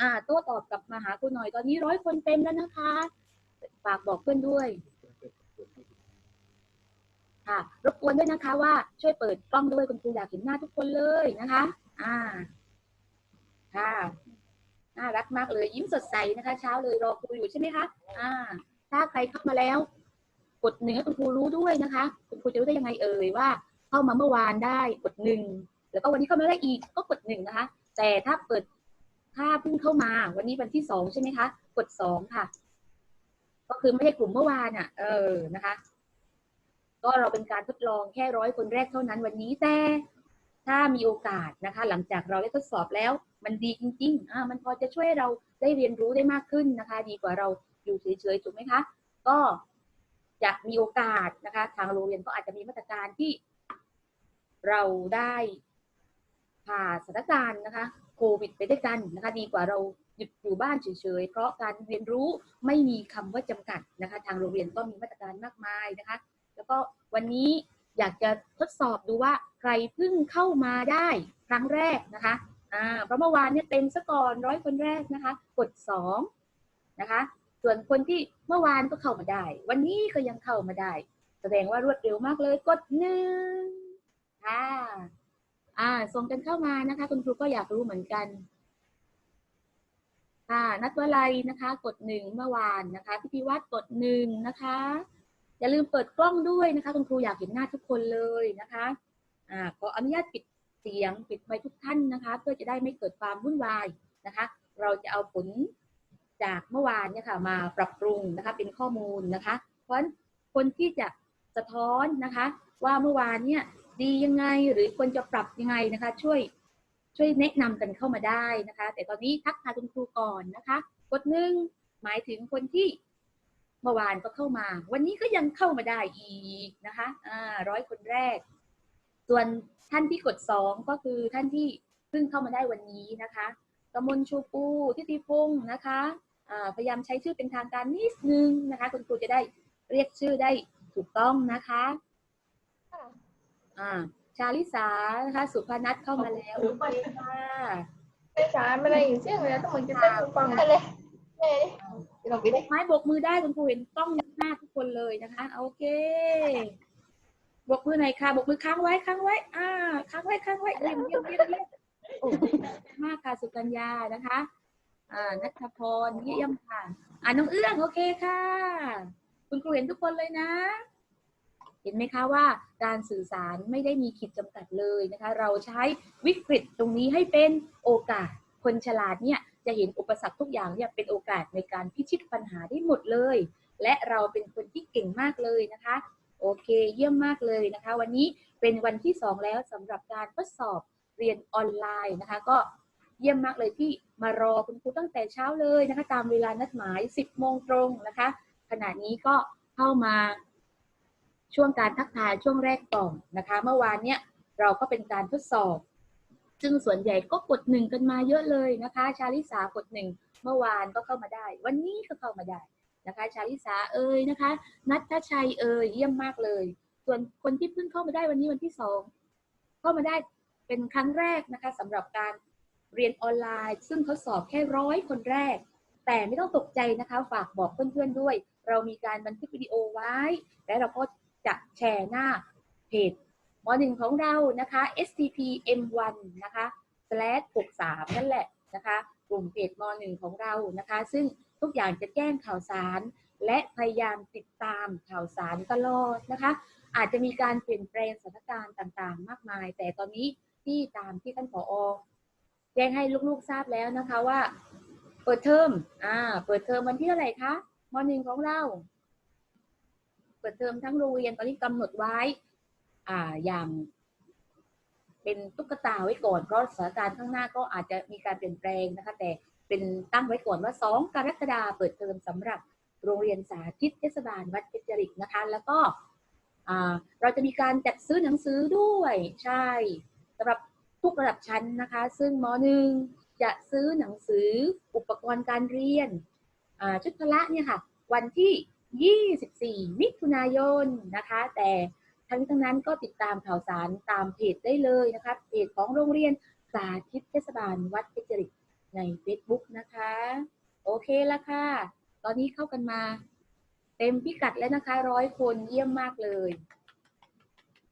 อ่าโต้ตอบกลับมาหาคุณหน่อยตอนนี้ร้อยคนเต็มแล้วนะคะ ฝากบอกเพื่อนด้วย ค่ะ รบกวนด้วยนะคะ ว่าช่วยเปิดกล้องด้วยคุณครูอยากเห็นหน้าทุกคนเลยนะคะ อ่า ค่ะน่ารักมากเลยยิ้มสดใสนะคะ เช้าเลยรอครูอยู่ใช่ไหมคะ อ่า ถ้าใครเข้ามาแล้ว กดหนึ่งให้คุณครูรู้ด้วยนะคะ คุณครูจะรู้ได้ยังไงเอ่ยว่า เข้ามาเมื่อวานได้กดหนึ่งแล้วก็วันนี้เข้ามาได้อีกก็กดหนึ่งนะคะ แต่ถ้าเปิด ถ้าเพิ่งเข้ามาวันนี้วันที่สองใช่ไหมคะ กดสองค่ะ ก็คือไม่ใช่กลุ่มเมื่อวานอะ เออนะคะ ก็เราเป็นการทดลองแค่ร้อยคนแรกเท่านั้นวันนี้แต่ถ้ามีโอกาสนะคะ หลังจากเราได้ทดสอบแล้ว มันดีจริงๆอ่ามันพอจะช่วยเราได้เรียนรู้ได้มากขึ้นนะคะ ดีกว่าเราอยู่เฉยๆถูกไหมคะ ก็จะมีโอกาสนะคะ ทางโรงเรียนก็อาจจะมีมาตรการที่เราได้ผ่าสถานการณ์นะคะ โควิดไปด้วยกันนะคะดีกว่าเราหยุดอยู่บ้านเฉยๆ เพราะการเรียนรู้ไม่มีคำว่าจำกัดนะคะ ทางโรงเรียนก็มีมาตรการมากมายนะคะ แล้วก็วันนี้อยากจะทดสอบดูว่าใครเพิ่งเข้ามาได้ครั้งแรกนะคะอ่าเพราะเมื่อวานเนี่ยเต็มซะก่อนร้อยคนแรกนะคะ กดสองนะคะ ส่วนคนที่เมื่อวานก็เข้ามาได้ วันนี้ก็ยังเข้ามาได้ แสดงว่ารวดเร็วมากเลย กดหนึ่งค่ะ อ่าส่งกันเข้ามานะคะ คุณครูก็อยากรู้เหมือนกันค่ะนัดวลัยนะคะ กดหนึ่งเมื่อวานนะคะพิพิวัตรกดหนึ่งนะคะ อย่าลืมเปิดกล้องด้วยนะคะ คุณครูอยากเห็นหน้าทุกคนเลยนะคะอ่าขออนุญาตปิดเสียงปิดไมค์ทุกท่านนะคะ เพื่อจะได้ไม่เกิดความวุ่นวายนะคะ เราจะเอาผลจากเมื่อวานเนี่ยค่ะมาปรับปรุงนะคะ เป็นข้อมูลนะคะ เพราะคนที่จะสะท้อนนะคะ ว่าเมื่อวานเนี่ย ดียังไงหรือควรจะปรับยังไงนะคะ ช่วยช่วยแนะนำกันเข้ามาได้นะคะ แต่ตอนนี้ทักทายคุณครูก่อนนะคะกดหนึ่งหมายถึงคนที่เมื่อวานก็เข้ามา วันนี้ก็ยังเข้ามาได้อีกนะคะอ่าร้อยคนแรก ส่วนท่านที่กดสองก็คือท่านที่เพิ่งเข้ามาได้วันนี้นะคะกมลชูปูทิติพงศ์นะคะพยายามใช้ชื่อเป็นทางการนิดนึงนะคะ คุณครูจะได้เรียกชื่อได้ถูกต้องนะคะ อ่า ชาลิสานะคะสุภนัทเข้ามาแล้วโอเคค่ะไม่ช้าไม่ได้ยินเสียงเลยนะต้องมันจะเต้นฟังกันเลยแม่ดิเราไปดิไม้โบกมือได้คุณครูเห็นกล้องหน้าทุกคนเลยนะคะโอเคโบกมือหน่อยค่ะโบกมือค้างไว้ค้างไว้ อ่าค้างไว้ค้างไว้เยี่ยมเยี่ยมเยี่ยมเยี่ยมโอ้มากค่ะสุกัญญานะคะ อ่านัทพรเยี่ยมค่ะ อ่าน้องเอื้องโอเคค่ะ คุณครูเห็นทุกคนเลยนะ เห็นไหมคะว่าการสื่อสารไม่ได้มีขีดจำกัดเลยนะคะ เราใช้วิกฤตตรงนี้ให้เป็นโอกาส คนฉลาดเนี่ยจะเห็นอุปสรรคทุกอย่างเนี่ยเป็นโอกาสในการพิชิตปัญหาได้หมดเลย และเราเป็นคนที่เก่งมากเลยนะคะ โอเคเยี่ยมมากเลยนะคะ วันนี้เป็นวันที่สองแล้วสำหรับการทดสอบเรียนออนไลน์นะคะ ก็เยี่ยมมากเลยที่มารอคุณครูตั้งแต่เช้าเลยนะคะ ตามเวลานัดหมาย 10 โมงตรงนะคะ ขณะนี้ก็เข้ามา ช่วงการทักทายช่วงแรกก่อนนะคะ เมื่อวานเนี่ยเราก็เป็นการทดสอบ ซึ่งส่วนใหญ่ก็กดหนึ่งกันมาเยอะเลยนะคะ ชาลิสากดหนึ่งเมื่อวานก็เข้ามาได้ วันนี้ก็เข้ามาได้นะคะ ชาลิสาเอ่ยนะคะนัทชัยเอ่ยเยี่ยมมากเลย ส่วนคนที่เพิ่งเข้ามาได้วันนี้วันที่สองเข้ามาได้เป็นครั้งแรกนะคะสำหรับการเรียนออนไลน์ ซึ่งเขาสอบแค่ร้อยคนแรก แต่ไม่ต้องตกใจนะคะ ฝากบอกเพื่อนๆด้วย เรามีการบันทึกวิดีโอไว้ และเราก็ จะแชร์หน้าเพจมอหนึ่งของเรานะคะ STP M1 นะคะ slash 63นั่นแหละนะคะกลุ่มเพจมหนึ่งของเรานะคะ ซึ่งทุกอย่างจะแจ้งข่าวสาร และพยายามติดตามข่าวสารตลอดนะคะ อาจจะมีการเปลี่ยนแปลงสถานการณ์ต่างๆ มากมาย แต่ตอนนี้ที่ตามที่ท่านผอแจ้งให้ลูกๆทราบแล้วนะคะว่า เปิดเทอมอ่า เปิดเทอมวันที่เท่าไหร่คะมหนึ่งของเรา ปิดเทอมทั้งโรงเรียนตอนนี้กำหนดไว้ อ่าอย่างเป็นตุ๊กตาไว้ก่อนเพราะสถานการณ์ข้างหน้าก็อาจจะมีการเปลี่ยนแปลงนะคะ แต่เป็นตั้งไว้ก่อนว่า 2 กรกฎาคมเปิดเทอมสำหรับโรงเรียนสาธิตเทศบาลวัดเพชรจริกนะคะ แล้วก็เราจะมีการจัดซื้อหนังสือด้วยใช่สำหรับทุกระดับชั้นนะคะ ซึ่งมหนึ่งจะซื้อหนังสืออุปกรณ์การเรียนชุดพละเนี่ยค่ะ วันที่ 24 มิถุนายนนะคะ แต่ทั้งนี้ทั้งนั้นก็ติดตามข่าวสารตามเพจได้เลยนะคะเพจของโรงเรียนสาธิตเทศบาลวัดเพชรจริกใน Facebook นะคะ โอเคละค่ะ ตอนนี้เข้ากันมา เต็มพิกัดแล้วนะคะร้อยคนเยี่ยมมากเลย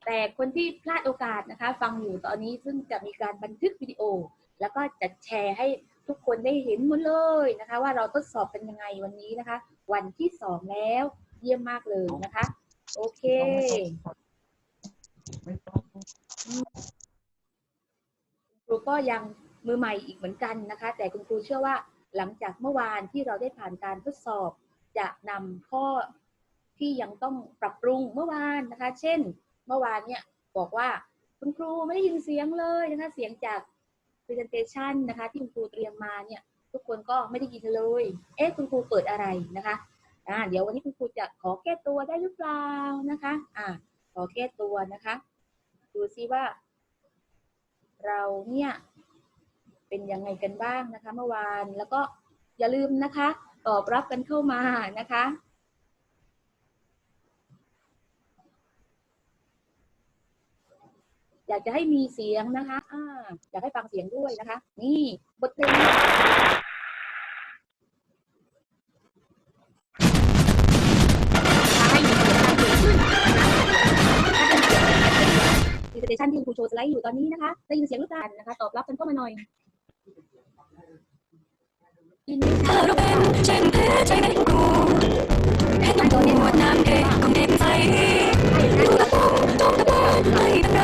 แต่คนที่พลาดโอกาสนะคะ ฟังอยู่ตอนนี้ซึ่งจะมีการบันทึกวิดีโอ แล้วก็จะแชร์ให้ทุกคนได้เห็นหมดเลยนะคะ ว่าเราทดสอบเป็นยังไงวันนี้นะคะ วันที่สองแล้ว เยี่ยมมากเลยนะคะ โอเคครูก็ยังมือใหม่อีกเหมือนกันนะคะ แต่คุณครูเชื่อว่าหลังจากเมื่อวานที่เราได้ผ่านการทดสอบ จะนำข้อที่ยังต้องปรับปรุงเมื่อวานนะคะ เช่น เมื่อวานเนี่ยบอกว่าคุณครูไม่ได้ยินเสียงเลยนะคะ เสียงจาก presentation นะคะ ที่คุณครูเตรียมมาเนี่ย ทุกคนก็ไม่ได้ยินเลย เอ๊ะคุณครูเปิดอะไรนะคะอ่าเดี๋ยววันนี้คุณครูจะขอแก้ตัวได้หรือเปล่านะคะอ่าขอแก้ตัวนะคะ ดูซิว่า เราเนี่ยเป็นยังไงกันบ้างนะคะ เมื่อวานแล้วก็อย่าลืมนะคะตอบรับกันเข้ามานะคะอยากจะให้มีเสียงนะคะอ่าอยากให้ฟังเสียงด้วยนะคะ นี่บทเพลง ถ้าเป็นเสียง presentation ที่ครูโชว์สไลด์อยู่ตอนนี้นะคะ ได้ยินเสียงหรือเปล่านะคะ ตอบรับกันเข้ามาหน่อยยินดีค่ะเราเป็นเช่นเพชรใจแม่ครูเพชรต้องปวดน้ำเด็กของเด็กใจรู้ละปุ่มตกตะเบิดไม่เป็นไร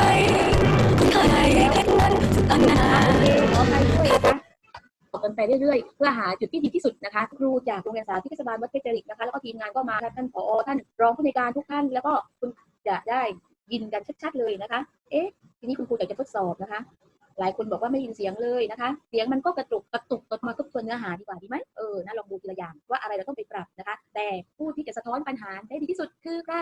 คุณเคยเพชรนั้นสุดตั้งนานขออภัยด้วยนะคะออกกันไปเรื่อยๆ เพื่อหาจุดที่ดีที่สุดนะคะ ครูจากโรงเรียนสาธิตเทศบาลวัดเพชรจริกนะคะ แล้วก็ทีมงานก็มาท่านผอท่านรองผู้ในการทุกท่าน แล้วก็คุณจะได้ ยินกันชัดๆเลยนะคะ เอ๊ะ ทีนี้คุณครูอยากจะทดสอบนะคะ หลายคนบอกว่าไม่ได้ยินเสียงเลยนะคะ เสียงมันก็กระตุกกระตุกกดมาทบทวนเนื้อหาดีกว่าดีไหมเออนะลองดูทีละอย่างว่าอะไรเราต้องไปปรับนะคะ แต่ผู้ที่จะสะท้อนปัญหาได้ดีที่สุดคือใคร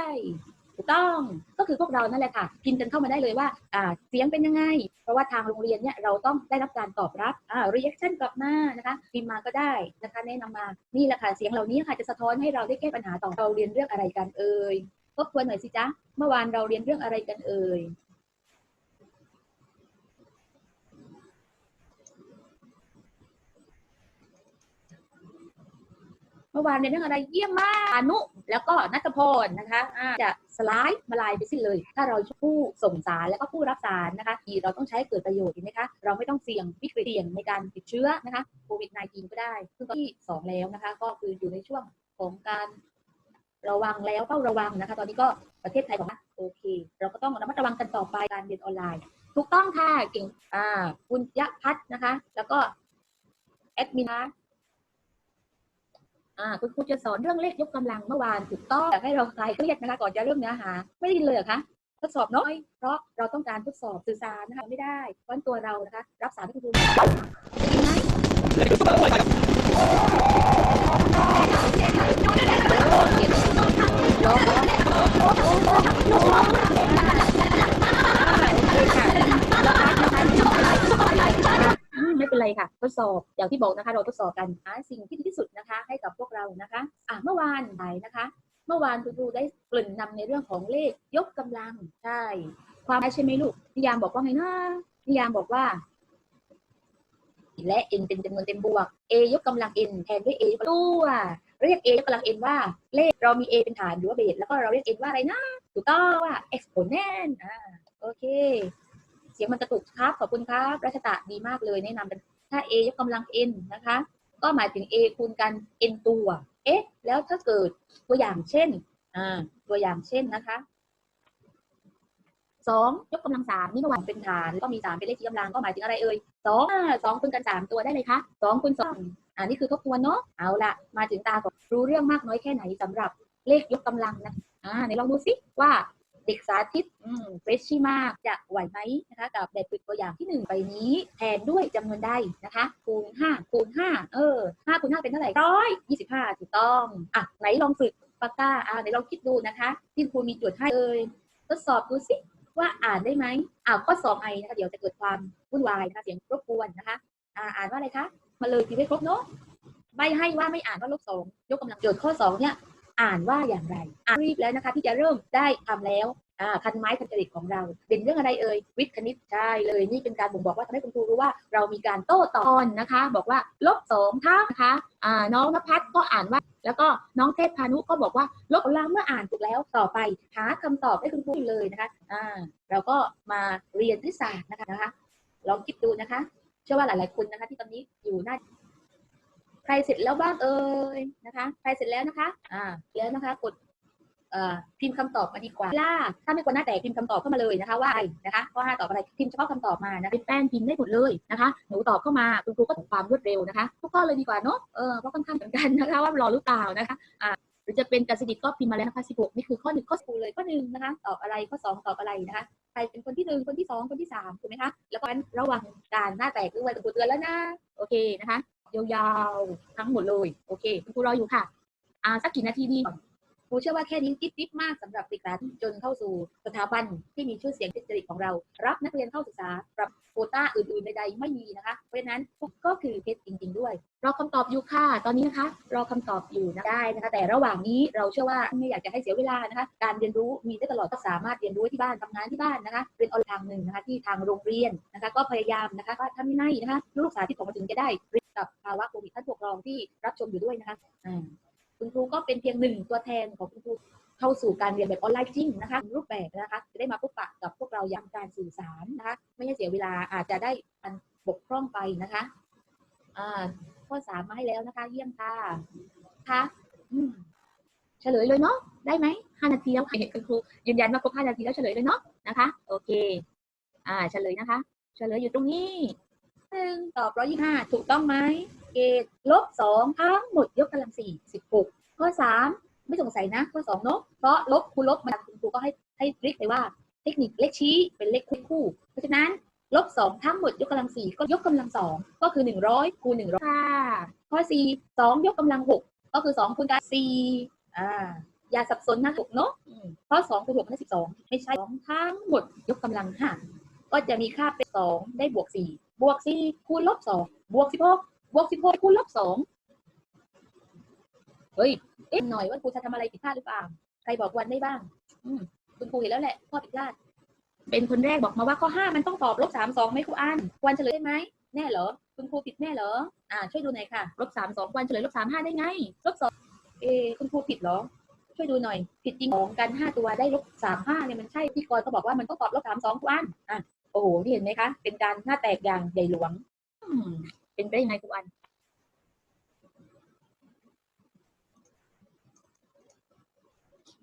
ถูกต้องก็คือพวกเรานั่นแหละค่ะพิมพ์กันเข้ามาได้เลยว่าอ่าเสียงเป็นยังไง เพราะว่าทางโรงเรียนเนี่ยเราต้องได้รับการตอบรับอ่า reaction กลับมานะคะพิมพ์มาก็ได้นะคะแนะนำมานี่แหละค่ะเสียงเหล่านี้ค่ะจะสะท้อนให้เราได้แก้ปัญหาต่อเราเรียนเรื่องอะไรกันเอ่ย ทบทวนหน่อยสิจ๊ะ เมื่อวานเราเรียนเรื่องอะไรกันเอ่ย เมื่อวานเรียนเรื่องอะไรเยี่ยมมากอนุ แล้วก็นัทพรนะคะจะสไลด์มาลายไปสิ้นเลย ถ้าเราผู้ส่งสารแล้วก็ผู้รับสารนะคะที่เราต้องใช้เกิดประโยชน์นไหมคะ เราไม่ต้องเสี่ยงวิกฤตเสี่ยงในการติดเชื้อนะคะโควิด -19 ก็ได้ซึ่งตอนที่สองแล้วนะคะ ก็คืออยู่ในช่วงของการ ระวังแล้วเฝ้าระวังนะคะ ตอนนี้ก็ประเทศไทยบอกว่าโอเค เราก็ต้องระมัดระวังกันต่อไปการเรียนออนไลน์ ถูกต้องค่ะเก่งอ่าคุณยะพัฒน์นะคะ แล้วก็แอดมินนะอ่าคุณครูจะสอนเรื่องเลขยกกำลังเมื่อวานถูกต้องอยากให้เราคลายเครียดนะคะก่อนจะเริ่มเนื้อหา ไม่ได้ยินเลยเหรอคะทดสอบน้อย เพราะเราต้องการทดสอบสื่อสารนะคะไม่ได้เพราะฉะนั้นตัวเรานะคะ รับสารที่คุณครูได้ยินไหม ไม่เป็นไรค่ะ ทดสอบอย่างที่บอกนะคะ เราทดสอบกันหาสิ่งที่ดีที่สุดนะคะ ให้กับพวกเรานะคะอะเมื่อวานไหนนะคะ เมื่อวานคุณครูได้เกริ่นนำในเรื่องของเลขยกกำลังใช่ความหมายใช่ไหมลูกนิยามบอกว่าไงนะนิยามบอกว่าและ n เป็นจำนวนเต็มบวก a ยกกำลัง n แทนด้วย a ยกลังตัว เรียก a ยกกำลัง n ว่าเลขเรามี a เป็นฐานหรือว่าเบสแล้วก็เราเรียก n ว่าอะไรนะ ถูกต้องว่า exponent อ่าโอเค เสียงมันกระตุกครับ ขอบคุณครับ รัชตะดีมากเลยแนะนำถ้า a ยกกำลัง n นะคะ ก็หมายถึง a คูณกัน n ตัวเอ๊ะแล้วถ้าเกิดตัวอย่างเช่นอ่าตัวอย่างเช่นนะคะสองยกกำลังสามนี่เมื่อวานเป็นฐาน แล้วก็มีสามเป็นเลขที่กำลังก็หมายถึงอะไรเอ่ยสองสองคูณกันสามตัวได้เลยคะสองคูณสอง อ่านี่คือทบทวนเนาะเอาละมาถึงตาก่อนรู้เรื่องมากน้อยแค่ไหนสำหรับเลขยกกำลังนะอ่าไหนลองดูสิว่าเด็กสาธิตอืมเฟรชชี่มากจะไหวไหมนะคะกับแบบฝึกตัวอย่างที่หนึ่งไปนี้แทนด้วยจำนวนใดนะคะคูณห้าคูณห้าเออห้าคูณห้าเป็นเท่าไหร่ร้อยยี่สิบห้าถูกต้องอะไหนลองฝึกปากกาอ่าไหนลองคิดดูนะคะที่ครูมีโจทย์ให้เลยทดสอบดูสิว่าอ่านได้ไหมอ่าข้อสองไอนะคะเดี๋ยวจะเกิดความวุ่นวายนะคะเสียงรบกวนนะคะอ่าอ่านว่าอะไรคะ มาเลยทีไม่ครบเนาะใบให้ว่าไม่อ่านว่าลบสองยกกำลังโจทย์ข้อสองเนี่ยอ่านว่าอย่างไรอ่านรีบแล้วนะคะ ที่จะเริ่มได้ทำแล้วอ่าคันไม้คันจริตของเรา เด่นเรื่องอะไรเอ่ยวิทย์คณิตใช่เลยนี่เป็นการบ่งบอกว่าทำให้คุณครูรู้ว่าเรามีการโต้ตอบนะคะ บอกว่าลบสองเท่านะคะอ่าน้องนภัสก็อ่านว่า แล้วก็น้องเทพพานุก็บอกว่าลบลังเมื่ออ่านถูกแล้วต่อไปหาคำตอบให้คุณครูเลยนะคะอ่าเราก็มาเรียนวิทยาศาสตร์นะคะนะคะลองคิดดูนะคะ เชื่อว่าหลาย ๆ คนนะคะ ที่ตอนนี้ อยู่หน้าใครเสร็จแล้วบ้างเอ่ยนะคะ ใครเสร็จแล้วนะคะ อ่าแล้วนะคะ กดเอ่อพิมพ์คำตอบมาดีกว่าล่าถ้าไม่กดหน้าแตกพิมพ์คำตอบเข้ามาเลยนะคะ ว่าอะไรนะคะข้อห้าตอบอะไรพิมพ์เฉพาะคำตอบมานะเป็นแป้นพิมพ์ได้หมดเลยนะคะหนูตอบเข้ามาคุณครูก็ถึงความรวดเร็วนะคะทุกข้อเลยดีกว่าเนาะเออเพราะค่อนข้างเหมือนกันนะคะว่ารอหรือเปล่านะคะอ่า รือจะเป็นการสดิตก็พิมพ์มาแล้วนะคะ 16 นี่คือข้อหนึ่งข้อสเลยข้อหนึ่งนะคะตอบอะไรข้อสองตอบอะไรนะคะใครเป็นคนที่หนึ่งคนที่สองคนที่สามถูกไหมคะแล้วก็ระวังการหน้าแตกด้วยตะกูเตือนแล้วนะโอเคนะคะยาวๆทั้งหมดเลยโอเคคุณครูรออยู่ค่ะอ่าสักกี่นาทีดี ครูเชื่อว่าแค่นี้จิ๊บๆมากสำหรับเด็กหลานจนเข้าสู่สถาบันที่มีชื่อเสียงเทคนิคของเรา รับนักเรียนเข้าศึกษาปรับโควต้าอื่นๆใดๆไม่มีนะคะ เพราะฉะนั้นก็คือเพชรจริง ๆ ด้วย รอคำตอบอยู่ค่ะ ตอนนี้นะคะ รอคำตอบอยู่นะได้นะคะ แต่ระหว่างนี้เราเชื่อว่าไม่อยากจะให้เสียเวลานะคะ การเรียนรู้มีได้ตลอดก็สามารถเรียนรู้ที่บ้านทำงานที่บ้านนะคะเรียนออนไลน์ทางหนึ่งนะคะที่ทางโรงเรียนนะคะ ก็พยายามนะคะก็ทำยังไงนะคะลูกสาวที่ผมมาถึงจะได้รับภาวะโควิดท่านปกครองที่รับชมอยู่ด้วยนะคะ คุณครูก็เป็นเพียงหนึ่งตัวแทนของคุณครูเข้าสู่การเรียนแบบออนไลน์จริงนะคะรูปแบบนะคะจะได้มาพบปะกับพวกเราอย่างการสื่อสารนะคะไม่ให้เสียเวลาอาจจะได้อันบกพร่องไปนะคะอ่าข้อสามมาให้แล้วนะคะ เยี่ยมค่ะค่ะเฉลยเลยเนาะได้ไหมห้านาทีแล้วค่ะคุณครูยืนยันว่าครบห้านาทีแล้วเฉลยเลยเนาะนะคะ โอเค อ่าเฉลยนะคะ เฉลยอยู่ตรงนี้หนึ่งตอบร้อยยี่ห้าถูกต้องไหม ตลบสองทั้งหมดยกกำลังสี่สิบหกข้อสามไม่สงสัยนะ ข้อสองเนาะเพราะลบคูณลบมันคุณครูก็ให้ให้ทริคไปว่าเทคนิคเลขชี้เป็นเลขคู่ เพราะฉะนั้นลบสองทั้งหมดยกกำลังสี่ก็ยกกำลังสองก็คือหนึ่งร้อยคูณหนึ่งร้อยค่ะข้อสี่สองยกกำลังหกก็คือสองคูณกันสี่อ่าอย่าสับสนนะถูกเนาะอืมเพราะสองคูณหกมันได้สิบสองไม่ใช่สองทั้งหมดยกกำลังห้าก็จะมีค่าเป็นสองได้บวกสี่บวกสี่คูณลบสองบวกสิ บวกสิบหกคูณลบสองเฮ้ย เอ๊ะหน่อยว่าครูจะทำอะไรผิดพลาดหรือเปล่า ใครบอกวันได้บ้าง อืมคุณครูเห็นแล้วแหละข้อผิดพลาด เป็นคนแรกบอกมาว่าข้อห้ามันต้องตอบลบสามสองไหมครูอันวันเฉลยได้ไหม แน่เหรอ คุณครูผิดแน่เหรอ อ่า ช่วยดูหน่อยค่ะ ลบสามสองวันเฉลยลบสามห้าได้ไง ลบสองเอ คุณครูผิดเหรอ ช่วยดูหน่อย ผิดจริงของกันห้าตัวได้ลบสามห้าเนี่ยมันใช่พี่กรณ์เขาบอกว่ามันต้องตอบลบสามสองครูอันอะ โอ้โห นี่เห็นไหมคะ เป็นการหน้าแตกอย่างใหญ่หลวง เป็นไปได้ยังไงครูอัน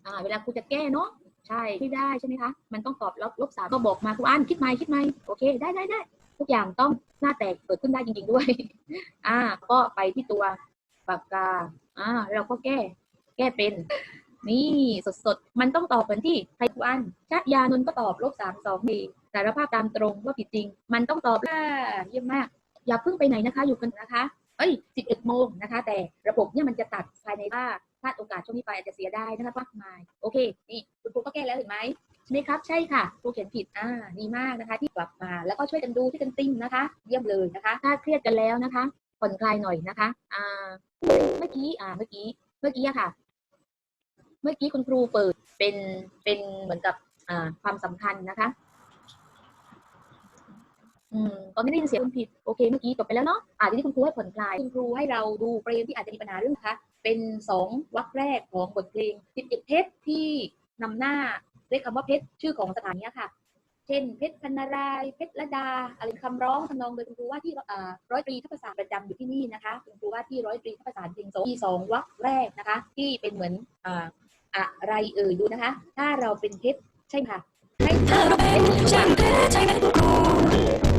อเวลาครูจะแก้เนาะใช่ไม่ได้ใช่ไหมคะ มันต้องตอบลบลบสามก็บอกมาครูอันคิดไหมคิดไหมโอเค ได้ได้ได้ทุกอย่างต้องหน้าแตกเกิดขึ้นได้จริง ๆด้วย อ่า ก็ไปที่ตัวปากกา อ่า เราก็แก้ แก้เป็น นี่สดๆ มันต้องตอบเหมือนที่ไทครูอันชะยานนก็ตอบลบสามสองดีสารภาพตามตรงว่าผิดจริง มันต้องตอบอ่าเยี่ยมมาก อย่าเพิ่งไปไหนนะคะ อยู่กันนะคะ เอ้ย 11 โมงนะคะ แต่ระบบเนี่ยมันจะตัดภายในว่าพลาดโอกาสช่วงนี้ไปอาจจะเสียได้นะคะมากมาย โอเค นี่คุณครูก็แก้แล้วเห็นไหมใช่ไหมครับ ใช่ค่ะ ครูเขียนผิด อ่าดีมากนะคะ ที่กลับมา แล้วก็ช่วยกันดูช่วยกันติ้งนะคะ เยี่ยมเลยนะคะ ถ้าเครียดกันแล้วนะคะ ผ่อนคลายหน่อยนะคะ อ่า เมื่อกี้ อ่า เมื่อกี้ เมื่อกี้อะค่ะ เมื่อกี้คุณครูเปิดเป็น เป็นเหมือนกับ อ่า ความสำคัญนะคะ ตอนนี้ได้ยินเสียงคุณผิดโอเคเมื่อกี้จบไปแล้วเนาะอ่าทีนี้คุณครูให้ผ่อนคลายคุณครูให้เราดูเฟรมที่อาจจะมีปัญหาเรื่องนะคะเป็นสองวรรคแรกของบทเพลง11เพชรที่นำหน้าด้วยคำว่าเพชรชื่อของสถานีค่ะ เช่น เพชรพันนารายเพชรละดาอะไรคำร้องทำนองโดยคุณครูว่าที่ร้อยตรีทัพภาษาประจำอยู่ที่นี่นะคะคุณครูว่าที่ร้อยตรีทัพภาษาจริงโซที่สองวรรคแรกนะคะ ที่เป็นเหมือนอะไรเอ่ยดูนะคะ ถ้าเราเป็นเพชรใช่ไหมค่ะให้เราเป็นช่างเพชรใจเป็นครู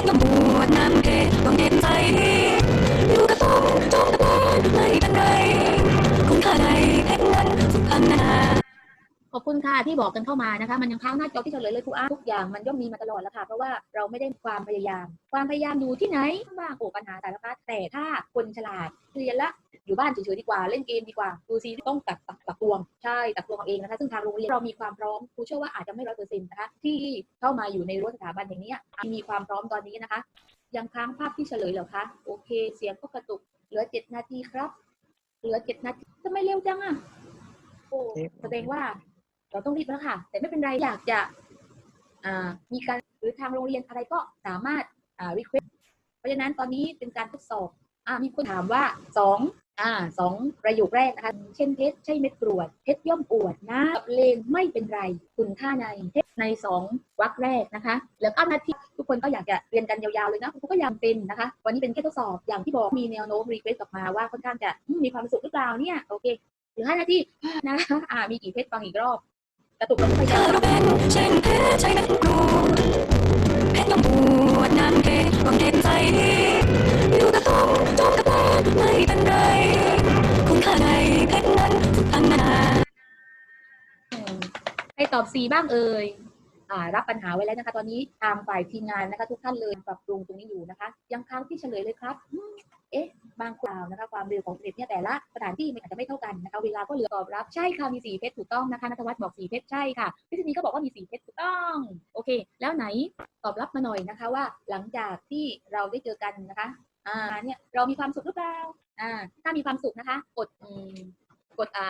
ชรก็บวชน้ำเพชรต้องเย็นใจอยู่กับต้องจบตะเนไม่เป็นไรคุณค่าใดเพชรเงินสุพรรณนาขอบคุณค่ะที่บอกกันเข้ามานะคะ มันยังค้างหน้าจอที่เฉลยเลยครูอ้าทุกอย่างมันย่อมมีมาตลอดแล้วค่ะ เพราะว่าเราไม่ได้ความพยายาม ความพยายามอยู่ที่ไหนบ้างโอ้ปัญหาสารพัดแต่ถ้าคนฉลาดเรียนละ อยู่บ้านเฉยๆดีกว่าเล่นเกมดีกว่าดูซีรีส์ต้องตักตักตักตวงใช่ตักตวงเอาเองนะคะซึ่งทางโรงเรียนเรามีความพร้อมครูเชื่อว่าอาจจะไม่ร้อยเปอร์เซ็นต์นะคะที่เข้ามาอยู่ในรั้วสถาบันอย่างนี้ยมีความพร้อมตอนนี้นะคะ ยังค้างภาพที่เฉลยเหรอคะโอเค เสียงก็กระตุกเหลือเจ็ดนาทีครับ เหลือเจ็ดนาทีทำไมเร็วจังอะโอ้แสดงว่า เราต้องรีบแล้วค่ะ แต่ไม่เป็นไรอยากจะอ่ามีการหรือทางโรงเรียนอะไรก็สามารถอ่า request เพราะฉะนั้นตอนนี้เป็นการทดสอบอ่ามีคนถามว่าสอง อ่าสองประโยคแรกนะคะ เช่นเพชรใช่เม็ดกรวด เพชรย่อมอวดนะกับเลงไม่เป็นไร คุณค่าในเพชรในสองวรรคแรกนะคะ แล้วก็นาทีทุกคนก็อยากจะเรียนกันยาวๆเลยนะคุณครูก็ยังเป็นนะคะ วันนี้เป็นแค่ทดสอบอย่างที่บอกมีแนวโน้มรีเควสกลับมาว่าค่อนข้างจะมีความสุขหรือเปล่าเนี่ยโอเคหรือห้านาทีนะคะอ่ามีกี่เพชรฟังอีกรอบกระตุกแล้วก็พยาเธยาอมเราเป็นเช่นเพชรใช่ไหมคุณครูเพชรต้องบวชน้ำเพชรต้องเก็บใจอยู่กับต้งจมกับ ไม่เป็นไรคุณค่าในเพชรนั้นสุดพันนาให้ตอบ C บ้างเอ่ยอ่ารับปัญหาไว้แล้วนะคะ ตอนนี้ทางฝ่ายทีมงานนะคะ ทุกท่านเลยปรับปรุงตรงนี้อยู่นะคะ ยังค้างที่เฉลยเลยครับเอ๊ะ บางคราวนะคะ ความเร็วของเน็ตเนี่ยแต่ละสถานที่มันอาจจะไม่เท่ากันนะคะ เวลาก็เหลือตอบรับใช่ค่ะมีสีเพชรถูกต้องนะคะนัทวัฒน์บอกสีเพชรใช่ค่ะพิษณีก็บอกว่ามีสีเพชรถูกต้อง โอเค แล้วไหนตอบรับมาหน่อยนะคะว่าหลังจากที่เราได้เจอกันนะคะ อ่าเนี่ยเรามีความสุขหรือเปล่าอ่าถ้ามีความสุขนะคะ กดอืมกดอ่า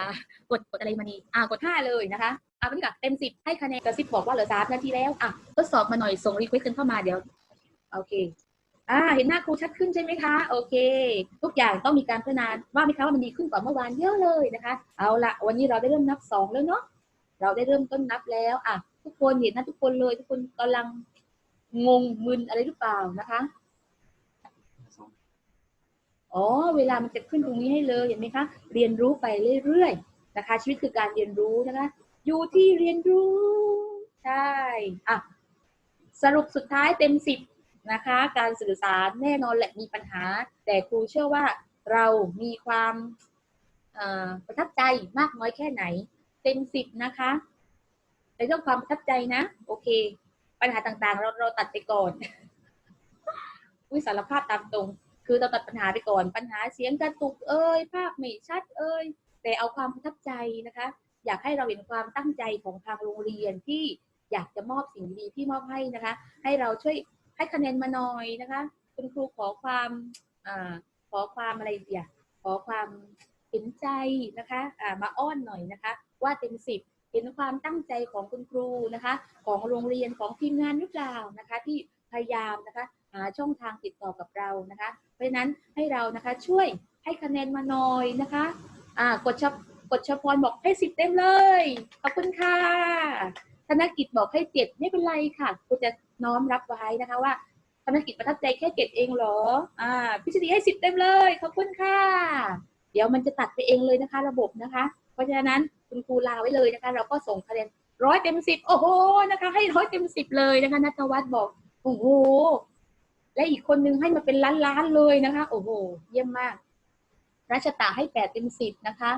กดกดอะไรมานี่อ่ากดห้าเลยนะคะอะวันนี้ก่อนเต็มสิบให้คะแนนกระซิบบอกว่าเหลือสามนาทีแล้วอะทดสอบมาหน่อยส่งรีเควสกันเข้ามาเดี๋ยวโอเคอ่าเห็นหน้าครูชัดขึ้นใช่ไหมคะ โอเค ทุกอย่างต้องมีการพัฒนาว่าไหมคะว่ามันดีขึ้นกว่าเมื่อวานเยอะเลยนะคะ เอาละวันนี้เราได้เริ่มนับสองแล้วเนาะเราได้เริ่มต้นนับแล้วอะทุกคนเห็นนะทุกคนเลย ทุกคนกำลังงงมึนอะไรหรือเปล่านะคะ อ๋อ เวลามันจะขึ้นตรงนี้ให้เลย เห็นไหมคะ เรียนรู้ไปเรื่อยๆ นะคะ ชีวิตคือการเรียนรู้นะคะ อยู่ที่เรียนรู้ ใช่ อะ สรุปสุดท้ายเต็มสิบนะคะ การสื่อสารแน่นอนแหละมีปัญหา แต่ครูเชื่อว่าเรามีความประทับใจมากน้อยแค่ไหน เต็มสิบนะคะในเรื่องความประทับใจนะ โอเค ปัญหาต่างๆ เราเราตัดไปก่อน อุ้ยสารภาพตามตรง คือเราตัดปัญหาไปก่อน ปัญหาเสียงกระตุกเอ่ยภาพไม่ชัดเอ่ยแต่เอาความประทับใจนะคะ อยากให้เราเห็นความตั้งใจของทางโรงเรียนที่อยากจะมอบสิ่งดีๆที่มอบให้นะคะ ให้เราช่วยให้คะแนนมาหน่อยนะคะคุณครูขอความอ่าขอความอะไรเดียขอความเห็นใจนะคะอ่ามาอ้อนหน่อยนะคะ ว่าเต็มสิบเห็นความตั้งใจของคุณครูนะคะ ของโรงเรียนของทีมงานหรือเปล่านะคะ ที่พยายามนะคะ หาช่องทางติดต่อกับเรานะคะ เพราะฉะนั้นให้เรานะคะช่วยให้คะแนนมาหน่อยนะคะอ่ากดชกดชพรบอกให้สิบเต็มเลย ขอบคุณค่ะ ธนกิจบอกให้เจ็ดไม่เป็นไรค่ะครูจะน้อมรับไว้นะคะว่าธนกิจประทับใจแค่เจ็ดเองเหรอ อ่า พิชดีให้สิบเต็มเลย ขอบคุณค่ะ เดี๋ยวมันจะตัดไปเองเลยนะคะ ระบบนะคะ เพราะฉะนั้นคุณครูลาไว้เลยนะคะ เราก็ส่งคะแนนร้อยเต็มสิบโอ้โหนะคะ ให้ร้อยเต็มสิบเลยนะคะนัทวัฒน์บอกโอ้โห และอีกคนนึงให้มาเป็นล้านล้านๆเลยนะคะ โอ้โห เยี่ยมมาก รัชตาให้แปดเต็มสิบนะคะ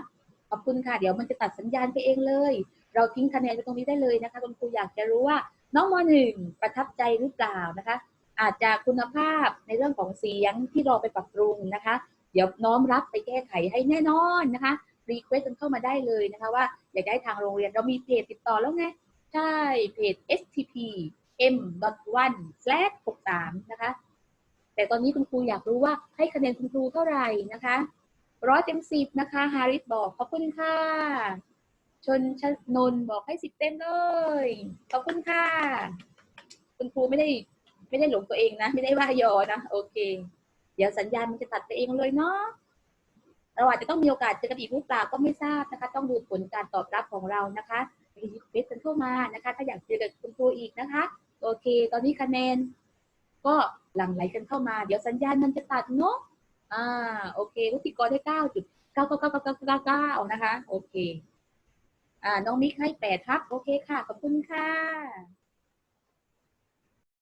ขอบคุณค่ะ เดี๋ยวมันจะตัดสัญญาณไปเองเลย เราทิ้งคะแนนไปตรงนี้ได้เลยนะคะ คุณครูอยากจะรู้ว่า น้องมหนึ่งประทับใจหรือเปล่านะคะ อาจจะคุณภาพในเรื่องของเสียงที่รอไปปรับปรุงนะคะ เดี๋ยวน้อมรับไปแก้ไขให้แน่นอนนะคะรีเควสกันเข้ามาได้เลยนะคะว่าอยากได้ทางโรงเรียนเรามีเพจติดต่อแล้วไงใช่เพจ stp m 1 63นะคะ แต่ตอนนี้คุณครูอยากรู้ว่าให้คะแนนคุณครูเท่าไหร่นะคะร้อยเต็มสิบนะคะฮาริสบอกขอบคุณค่ะ ชนชนนท์บอกให้สิบเต็มเลยขอบคุณค่ะ คุณครูไม่ได้ไม่ได้หลงตัวเองนะ ไม่ได้ว่ายอนะโอเค เดี๋ยวสัญญาณมันจะตัดไปเองเลยเนาะเราอาจจะต้องมีโอกาสเจอกันอีกหรือเปล่าก็ไม่ทราบนะคะ ต้องดูผลการตอบรับของเรานะคะรีเควสกันเข้ามานะคะ ถ้าอยากเจอกับคุณครูอีกนะคะ โอเค ตอนนี้คะแนน ก็หลั่งไหลกันเข้ามา เดี๋ยวสัญญาณมันจะตัดเนาะอ่าโอเควุฒิกรได้เก้าจุดเก้าเก้าเก้าเก้าเก้าเก้านะคะ โอเค อ่าน้องมิกให้แปดครับ โอเคค่ะ ขอบคุณค่ะ